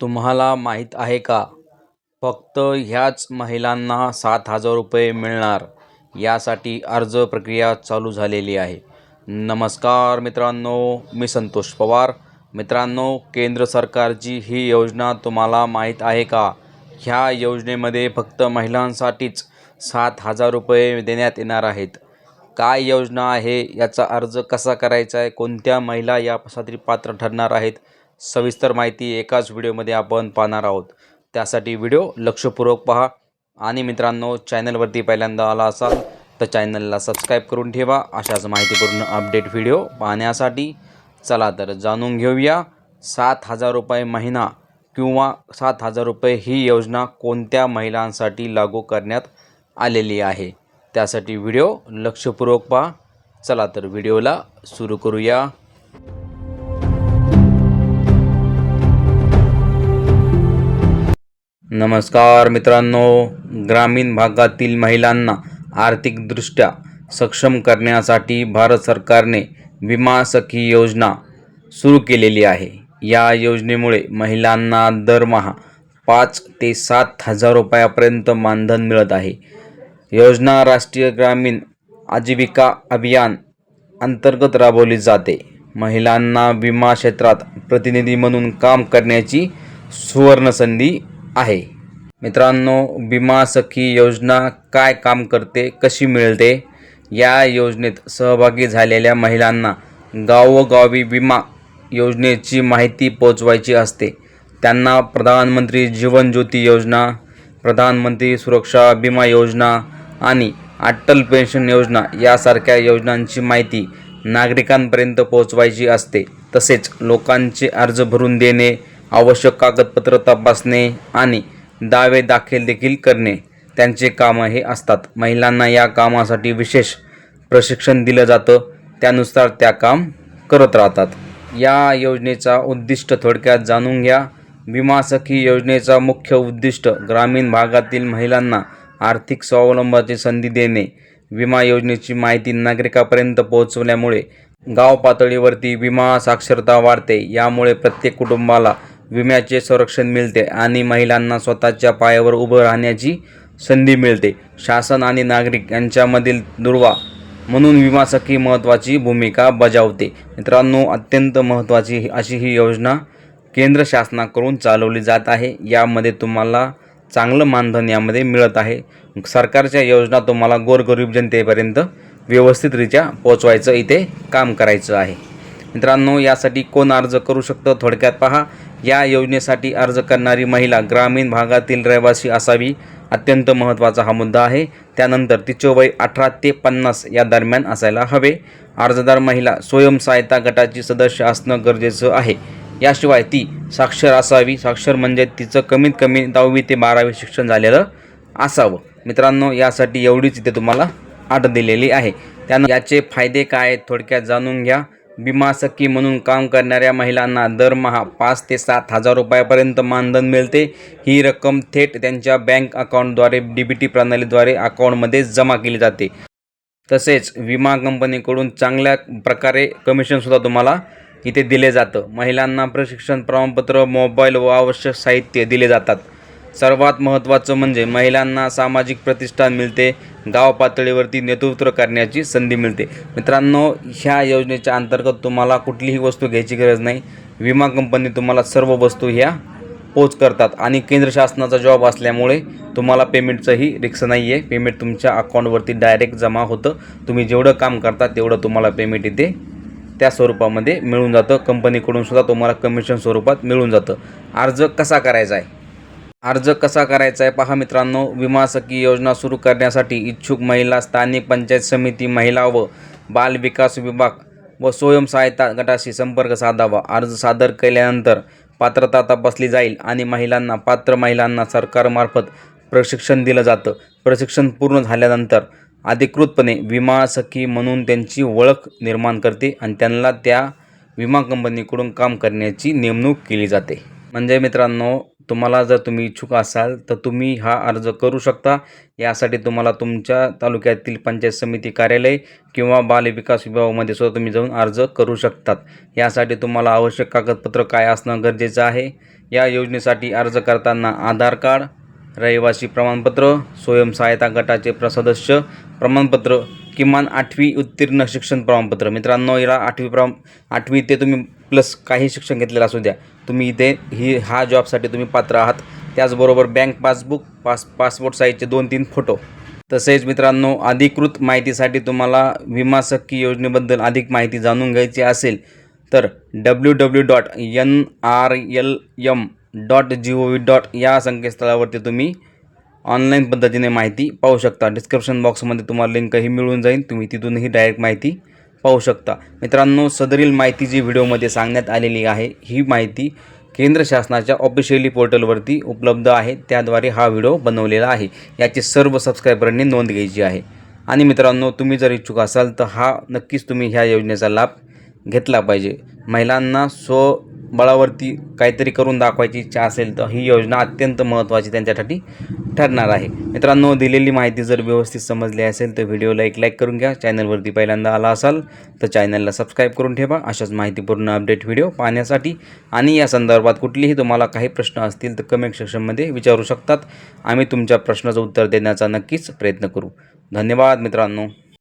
तुम्हाला माहीत आहे का? फक्त ह्याच महिलांना सात हजार रुपये मिळणार. यासाठी अर्ज प्रक्रिया चालू झालेली आहे. नमस्कार मित्रांनो मी संतोष पवार. मित्रांनो केंद्र सरकारची ही योजना तुम्हाला माहीत आहे का? ह्या योजनेमध्ये फक्त महिलांसाठीच सात हजार रुपये देण्यात येणार आहेत. काय योजना आहे? याचा अर्ज कसा करायचा आहे? कोणत्या महिला यासाठी पात्र ठरणार आहेत? सविस्तर माहिती एकाच व्हिडिओमध्ये आपण पाहणार आहोत. त्यासाठी व्हिडिओ लक्षपूर्वक पहा. आणि मित्रांनो चॅनलवरती पहिल्यांदा आला असाल तर चॅनलला सबस्क्राईब करून ठेवा. अशाच माहितीपूर्ण अपडेट व्हिडिओ पाहण्यासाठी चला तर जाणून घेऊया. सात हजार रुपये महिना किंवा सात हजार रुपये ही योजना कोणत्या महिलांसाठी लागू करण्यात आलेली आहे? त्यासाठी व्हिडिओ लक्षपूर्वक पहा. चला तर व्हिडिओला सुरू करूया. नमस्कार मित्रांनो ग्रामीण भागातील महिलांना आर्थिकदृष्ट्या सक्षम करण्यासाठी भारत सरकारने विमा सखी योजना सुरू केलेली आहे. या योजनेमुळे महिलांना दरमहा पाच ते सात हजार रुपयापर्यंत मानधन मिळत आहे. योजना राष्ट्रीय ग्रामीण आजीविका अभियान अंतर्गत राबवली जाते. महिलांना विमा क्षेत्रात प्रतिनिधी म्हणून काम करण्याची सुवर्णसंधी आहे. मित्रांनो विमा सखी योजना काय काम करते कशी मिळते? या योजनेत सहभागी झालेल्या महिलांना गावोगावी विमा योजनेची माहिती पोचवायची असते. त्यांना प्रधानमंत्री जीवन ज्योती योजना प्रधानमंत्री सुरक्षा विमा योजना आणि अटल पेन्शन योजना यासारख्या योजनांची माहिती नागरिकांपर्यंत पोहोचवायची असते. तसेच लोकांचे अर्ज भरून देणे आवश्यक कागदपत्र तपासणे आणि दावे दाखल देखील करणे. त्यांचे कामं हे असतात. महिलांना या कामासाठी विशेष प्रशिक्षण दिलं जातं. त्यानुसार त्या काम करत राहतात. या योजनेचा उद्दिष्ट थोडक्यात जाणून घ्या. विमा सखी योजनेचा मुख्य उद्दिष्ट ग्रामीण भागातील महिलांना आर्थिक स्वावलंबाची संधी देणे. विमा योजनेची माहिती नागरिकापर्यंत पोहोचवल्यामुळे गाव पातळीवरती विमा साक्षरता वाढते. यामुळे प्रत्येक कुटुंबाला विम्याचे संरक्षण मिळते आणि महिलांना स्वतःच्या पायावर उभं राहण्याची संधी मिळते. शासन आणि नागरिक यांच्यामधील दुर्वा म्हणून विमा सखी महत्त्वाची भूमिका बजावते. मित्रांनो अत्यंत महत्त्वाची अशी ही योजना केंद्र शासनाकडून चालवली जात आहे. यामध्ये तुम्हाला चांगलं मानधन यामध्ये मिळत आहे. सरकारच्या योजना तुम्हाला गोरगरीब जनतेपर्यंत व्यवस्थितरित्या पोचवायचं इथे काम करायचं आहे. मित्रांनो यासाठी कोण अर्ज करू शकतं थोडक्यात पहा. या योजनेसाठी अर्ज करणारी महिला ग्रामीण भागातील रहिवासी असावी अत्यंत महत्त्वाचा हा मुद्दा आहे. त्यानंतर तिचे वय अठरा ते पन्नास या दरम्यान असायला हवे. अर्जदार महिला स्वयंसहायता गटाची सदस्य असणं गरजेचं आहे. याशिवाय ती साक्षर असावी. साक्षर म्हणजे तिचं कमीत कमी दहावी ते बारावी शिक्षण झालेलं असावं. मित्रांनो यासाठी एवढीच इथे तुम्हाला अट दिलेली आहे. त्यानं याचे फायदे काय थोडक्यात जाणून घ्या. विमा सखी म्हणून काम करणाऱ्या महिलांना दरमहा पाच ते सात हजार रुपयापर्यंत मानधन मिळते. ही रक्कम थेट त्यांच्या बँक अकाउंटद्वारे डी बी टी प्रणालीद्वारे अकाउंटमध्ये जमा केली जाते. तसेच विमा कंपनीकडून चांगल्या प्रकारे कमिशनसुद्धा तुम्हाला इथे दिले जातं. महिलांना प्रशिक्षण प्रमाणपत्र मोबाईल व आवश्यक साहित्य दिले जातात. सर्वात महत्त्वाचं म्हणजे महिलांना सामाजिक प्रतिष्ठान मिळते गाव पातळीवरती नेतृत्व करण्याची संधी मिळते. मित्रांनो ह्या योजनेच्या अंतर्गत तुम्हाला कुठलीही वस्तू घ्यायची गरज नाही. विमा कंपनी तुम्हाला सर्व वस्तू ह्या पोच करतात आणि केंद्र शासनाचा जॉब असल्यामुळे तुम्हाला पेमेंटचंही रिक्स नाही आहे पेमेंट तुमच्या अकाउंटवरती डायरेक्ट जमा होतं. तुम्ही जेवढं काम करता तेवढं तुम्हाला पेमेंट इथे त्या स्वरूपामध्ये मिळून जातं. कंपनीकडून सुद्धा तुम्हाला कमिशन स्वरूपात मिळून जातं. अर्ज कसा करायचा आहे? अर्ज कसा करायचा आहे पहा मित्रांनो. विमा सखी योजना सुरू करण्यासाठी इच्छुक महिला स्थानिक पंचायत समिती महिला व बाल विकास विभाग व स्वयं सहायता गटाशी संपर्क साधावा. अर्ज सादर केल्यानंतर पात्रता तपासली जाईल आणि महिलांना पात्र महिलांना सरकारमार्फत प्रशिक्षण दिलं जातं. प्रशिक्षण पूर्ण झाल्यानंतर अधिकृतपणे विमा सखी म्हणून त्यांची ओळख निर्माण करते आणि त्यांना त्या विमा कंपनीकडून काम करण्याची नेमणूक केली जाते. म्हणजे मित्रांनो तुम्हाला जर तुम्ही इच्छुक असाल तर तुम्ही हा अर्ज करू शकता. यासाठी तुम्हाला तुमच्या तालुक्यातील पंचायत समिती कार्यालय किंवा बाल विकास विभागामध्ये सुद्धा तुम्ही जाऊन अर्ज करू शकतात. यासाठी तुम्हाला आवश्यक कागदपत्र काय असणं गरजेचं आहे? या योजनेसाठी अर्ज करताना आधार कार्ड रहिवासी प्रमाणपत्र स्वयंसहायता गटाचे प्र सदस्य प्रमाणपत्र किमान आठवी उत्तीर्ण शिक्षण प्रमाणपत्र. मित्रांनो याला आठवी प्रम आठवी ते तुम्ही प्लस काही शिक्षण घेतलेलं असू द्या. तुम्ही इथे ही हा जॉबसाठी तुम्ही पात्र आहात. त्याचबरोबर बँक पासबुक पास पासपोर्ट साईजचे दोन तीन फोटो तसेच मित्रांनो अधिकृत माहितीसाठी तुम्हाला विमा सक्की योजनेबद्दल अधिक माहिती जाणून घ्यायची असेल तर W W dot N R L M dot G O V dot या संकेतस्थळावरती तुम्ही ऑनलाईन पद्धतीने माहिती पाहू शकता. डिस्क्रिप्शन बॉक्समध्ये तुम्हाला लिंकही मिळून जाईल. तुम्ही तिथूनही डायरेक्ट माहिती पाहू शकता. मित्रांनो सदरील माहिती जी व्हिडिओमध्ये सांगण्यात आलेली आहे ही माहिती केंद्र शासनाच्या ऑफिशियली पोर्टलवरती उपलब्ध आहे. त्याद्वारे हा व्हिडिओ बनवलेला आहे. याची सर्व सबस्क्रायबरांनी नोंद घ्यायची आहे. आणि मित्रांनो तुम्ही जर इच्छुक असाल तर हा नक्कीच तुम्ही ह्या योजनेचा लाभ घेतला पाहिजे. महिलांना स्व बळावरती काहीतरी करून दाखवायची इच्छा असेल तर ही योजना अत्यंत महत्त्वाची त्यांच्यासाठी ठरणार आहे. मित्रांनो दिलेली माहिती जर व्यवस्थित समजली असेल तर व्हिडिओला एक लाईक करून घ्या. चॅनलवरती पहिल्यांदा आला असाल तर चॅनलला सबस्क्राईब करून ठेवा. अशाच माहितीपूर्ण अपडेट व्हिडिओ पाहण्यासाठी आणि या संदर्भात कुठलीही तुम्हाला काही प्रश्न असतील तर कमेंट सेक्शनमध्ये विचारू शकतात. आम्ही तुमच्या प्रश्नाचं उत्तर देण्याचा नक्कीच प्रयत्न करू. धन्यवाद मित्रांनो.